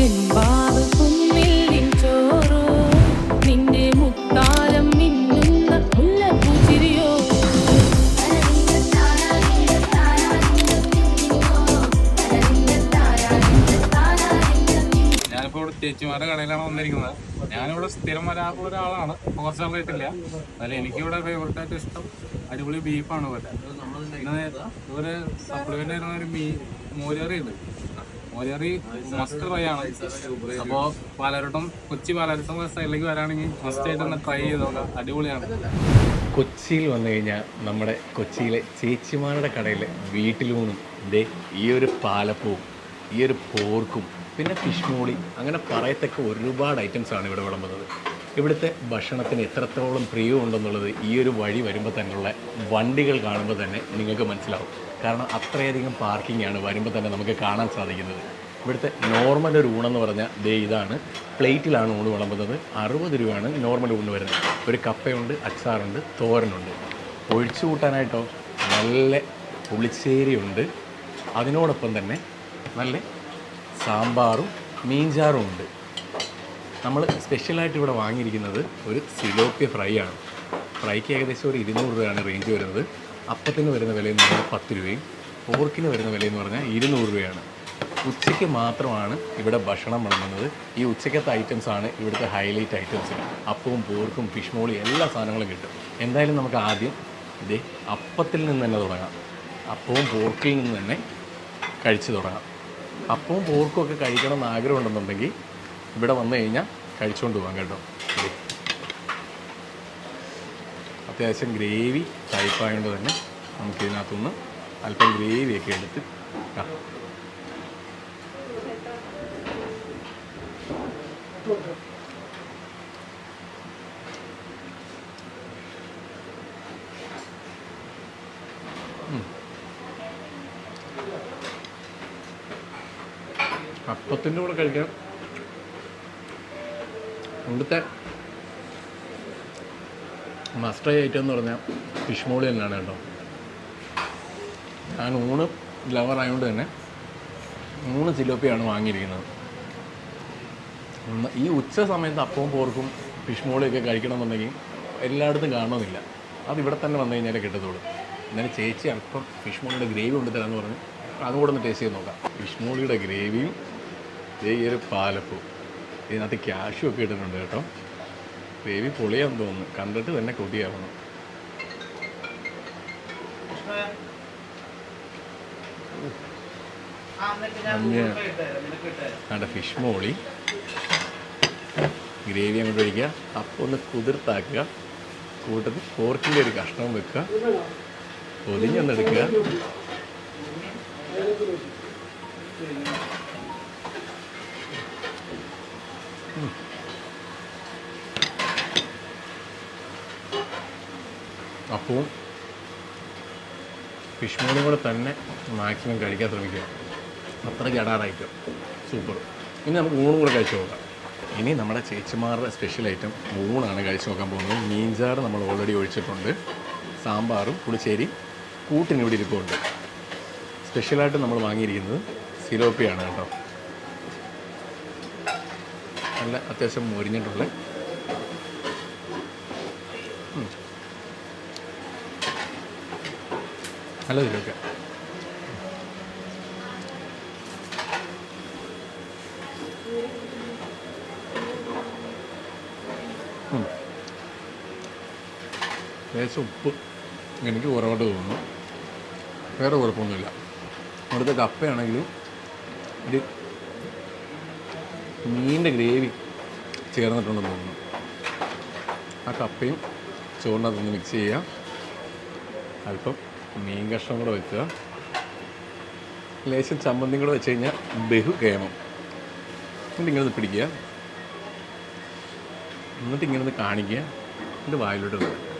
ചെമ്പാവ് നിൻ മുത്താരം ചേച്ചിമാരുടെ കടയിലാണ് വന്നിരിക്കുന്നത്. ഞാനിവിടെ സ്ഥിരം വരാറുള്ള ഒരാളാണ്. കുറച്ച് നാളായിട്ടില്ല എന്നാലും എനിക്കിവിടെ ഫേവറേറ്റ് ആയിട്ട് ഇഷ്ടം അടിപൊളി ബീഫാണ് ഇവിടെ ഇവർ സപ്ലിമെന്റ് ആയിരുന്ന ഒരു മീ മോരിയറി മോരിയറി മസ്റ്റ് ട്രൈ ആണ്. അപ്പോൾ പലരോട്ടും കൊച്ചി പാലരസം സൈഡിലേക്ക് വരാണെങ്കിൽ മസ്റ്റ് ആയിട്ട് ഒന്ന് ട്രൈ ചെയ്തോളാം അടിപൊളിയാണ്. കൊച്ചിയിൽ വന്നു കഴിഞ്ഞാൽ നമ്മുടെ കൊച്ചിയിലെ ചേച്ചിമാരുടെ കടയിലെ വീട്ടിലൂണും ദേ ഈ ഒരു പാലപ്പവും ഈ ഒരു പോർക്കും പിന്നെ ഫിഷ് മോളി അങ്ങനെ പറയത്തക്ക ഒരുപാട് ഐറ്റംസ് ആണ് ഇവിടെ വിളമ്പുന്നത്. ഇവിടുത്തെ ഭക്ഷണത്തിന് എത്രത്തോളം പ്രിയമുണ്ടെന്നുള്ളത് ഈ ഒരു വഴി വരുമ്പോൾ തന്നെയുള്ള വണ്ടികൾ കാണുമ്പോൾ തന്നെ നിങ്ങൾക്ക് മനസ്സിലാവും. കാരണം അത്രയധികം പാർക്കിംഗ് ആണ് വരുമ്പോൾ തന്നെ നമുക്ക് കാണാൻ സാധിക്കുന്നത്. ഇവിടുത്തെ നോർമൽ ഒരു ഊണെന്ന് പറഞ്ഞാൽ ദേ ഇതാണ്. പ്ലേറ്റിലാണ് ഊണ് വിളമ്പുന്നത്. അറുപത് രൂപയാണ് നോർമൽ ഊണ് വരുന്നത്. ഒരു കപ്പയുണ്ട് അച്ചാറുണ്ട് തോരനുണ്ട്. ഒഴിച്ചു കൂട്ടാനായിട്ടോ നല്ല പുളിശ്ശേരിയുണ്ട്. അതിനോടൊപ്പം തന്നെ നല്ല സാമ്പാറും മീൻചാറും ഉണ്ട്. നമ്മൾ സ്പെഷ്യലായിട്ട് ഇവിടെ വാങ്ങിയിരിക്കുന്നത് ഒരു സിലോപ്പിയ ഫ്രൈ ആണ്. ഫ്രൈക്ക് ഏകദേശം ഒരു ഇരുന്നൂറ് രൂപയാണ് റേഞ്ച് വരുന്നത്. അപ്പത്തിന് വരുന്ന വില എന്ന് പറഞ്ഞാൽ പത്ത് രൂപയും പോർക്കിന് വരുന്ന വില എന്ന് പറഞ്ഞാൽ ഇരുന്നൂറ് രൂപയാണ്. ഉച്ചയ്ക്ക് മാത്രമാണ് ഇവിടെ ഭക്ഷണം വിളമ്പുന്നത് ഈ ഉച്ചയ്ക്കത്തെ ഐറ്റംസ് ആണ് ഇവിടുത്തെ ഹൈലൈറ്റ് ഐറ്റംസ് അപ്പവും പോർക്കും ഫിഷ് മോളി എല്ലാ സാധനങ്ങളും കിട്ടും. എന്തായാലും നമുക്ക് ആദ്യം ഇതേ അപ്പത്തിൽ നിന്ന് തന്നെ തുടങ്ങാം. അപ്പവും പോർക്കിൽ നിന്ന് തന്നെ കഴിച്ച് തുടങ്ങാം. അപ്പവും പോർക്കും ഒക്കെ കഴിക്കണം എന്ന് ആഗ്രഹമുണ്ടെന്നുണ്ടെങ്കിൽ ഇവിടെ വന്നു കഴിഞ്ഞാൽ കഴിച്ചുകൊണ്ട് പോകാം കേട്ടോ. അത്യാവശ്യം ഗ്രേവി ടൈപ്പായതുകൊണ്ട് തന്നെ നമുക്ക് ഇതിനകത്തുനിന്ന് അല്പം ഗ്രേവിയൊക്കെ എടുത്ത് അപ്പത്തിന്റെ കൂടെ കഴിക്കാം ഇവിടുത്തെ മസ്റ്റർ ഐറ്റം എന്ന് പറഞ്ഞാൽ ഫിഷ് മോളി തന്നെയാണ് കേട്ടോ. ഞാൻ ഊണ് ലവർ ആയതുകൊണ്ട് തന്നെ മൂന്ന് സിലോപ്പിയാണ് വാങ്ങിയിരിക്കുന്നത്. ഈ ഉച്ച സമയത്ത് അപ്പവും പോർക്കും ഫിഷ് മോളിയൊക്കെ കഴിക്കണമെന്നുണ്ടെങ്കിൽ എല്ലായിടത്തും കാണണമെന്നില്ല. അത് ഇവിടെ തന്നെ വന്നു കഴിഞ്ഞാലേ കിട്ടത്തുള്ളൂ. എന്നാലും ചേച്ചി അല്പം ഫിഷ് മോളിയുടെ ഗ്രേവി കൊണ്ട് തരാമെന്ന് പറഞ്ഞ് അതും കൂടെ ഒന്ന് ടേസ്റ്റ് ചെയ്ത് നോക്കാം. ഫിഷ് മോളിയുടെ ഗ്രേവിയും ഈ ഒരു പാലപ്പവും. ഇതിനകത്ത് ക്യാഷും ഒക്കെ ഇട്ടിട്ടുണ്ട് കേട്ടോ. ഗ്രേവി പൊളിയാന്ന് തോന്നുന്നു. കണ്ടിട്ട് തന്നെ കൊതിയാവണം. അവിടെ ഫിഷ് മോളി. ഗ്രേവി അങ്ങോട്ട് ഒഴിക്കുക. അപ്പം ഒന്ന് കുതിർത്താക്കുക. കൂട്ടത്തിൽ പോർക്കിന്റെ ഒരു കഷ്ണം വെക്കുക. പൊതിഞ്ഞൊന്നെടുക്കുക. അപ്പവും ഫിഷ് മോളും കൂടെ തന്നെ മാക്സിമം കഴിക്കാൻ ശ്രമിക്കുക. അത്ര ഗടാറായിട്ടും സൂപ്പർ ഇനി നമുക്ക് ഊണും കൂടെ കഴിച്ചു നോക്കാം. ഇനി നമ്മുടെ ചേച്ചിമാരുടെ സ്പെഷ്യൽ ഐറ്റം ഊണാണ് കഴിച്ചു നോക്കാൻ പോകുന്നത്. മീൻചാറ് നമ്മൾ ഓൾറെഡി ഒഴിച്ചിട്ടുണ്ട്. സാമ്പാറും പുളിശ്ശേരി കൂട്ടിന് ഇവിടെ ഇരിപ്പുണ്ട്. സ്പെഷ്യലായിട്ട് നമ്മൾ വാങ്ങിയിരിക്കുന്നത് സിലോപ്പിയാണ് കേട്ടോ. നല്ല അത്യാവശ്യം മൊരിഞ്ഞിട്ടുള്ള നല്ല സിലോപ്പിയ ഉം. ലേശം ഉപ്പ് എനിക്ക് കുറവായിട്ട് തോന്നുന്നു. വേറെ കുഴപ്പമൊന്നുമില്ല. അവിടുത്തെ കപ്പയാണെങ്കിലും ഒരു മീനിന്റെ ഗ്രേവി ചേർന്നിട്ടുണ്ടെന്ന് തോന്നുന്നു. ആ കപ്പയും ചോറിനകത്തൊന്ന് മിക്സ് ചെയ്യുക അല്പം മീൻ കഷ്ണം കൂടെ വെക്കുക. ലേശം ചമ്മന്തിയും കൂടെ വെച്ച് കഴിഞ്ഞാൽ ബഹു കേമം. എന്നിട്ട് ഇങ്ങനെ പിടിക്കുക. എന്നിട്ട് ഇങ്ങനെ ഒന്ന് കാണിക്കുക. എന്നിട്ട് വായിലോട്ട് ഉം.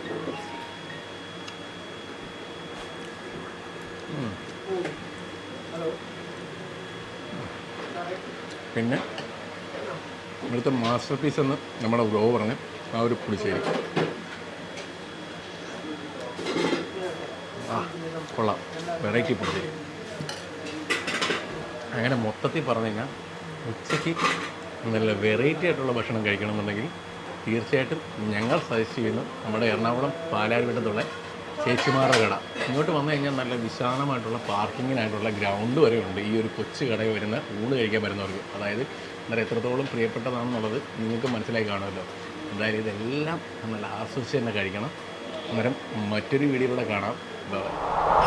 പിന്നെ ഇവിടുത്തെ മാസ്റ്റർ പീസ് എന്ന് നമ്മുടെ ബ്ലോ പറഞ്ഞ് ആ ഒരു പുളിശ്ശേരി. കൊള്ളാം. വെറൈറ്റി പൊടി. അങ്ങനെ മൊത്തത്തിൽ പറഞ്ഞു കഴിഞ്ഞാൽ ഉച്ചയ്ക്ക് നല്ല വെറൈറ്റി ആയിട്ടുള്ള ഭക്ഷണം കഴിക്കണമെന്നുണ്ടെങ്കിൽ തീർച്ചയായിട്ടും ഞങ്ങൾ സജസ്റ്റ് ചെയ്യുന്നു നമ്മുടെ എറണാകുളം പാലാരിവട്ടത്തുള്ള ചേച്ചിമാരുടെ കട. ഇങ്ങോട്ട് വന്നു കഴിഞ്ഞാൽ നല്ല വിശാലമായിട്ടുള്ള പാർക്കിങ്ങിനായിട്ടുള്ള ഗ്രൗണ്ട് വരെ ഉണ്ട്. ഈ ഒരു കൊച്ചു കടയിൽ വരുന്ന ഊണ് കഴിക്കാൻ വരുന്നവർക്ക്. അതായത് അന്നേരം എത്രത്തോളം പ്രിയപ്പെട്ടതാണെന്നുള്ളത് നിങ്ങൾക്ക് മനസ്സിലായി കാണുമല്ലോ. എന്തായാലും ഇതെല്ലാം നല്ല ആസ്വദിച്ച് തന്നെ കഴിക്കണം. അന്നേരം മറ്റൊരു വീഡിയോയിലൂടെ കാണാം. about it.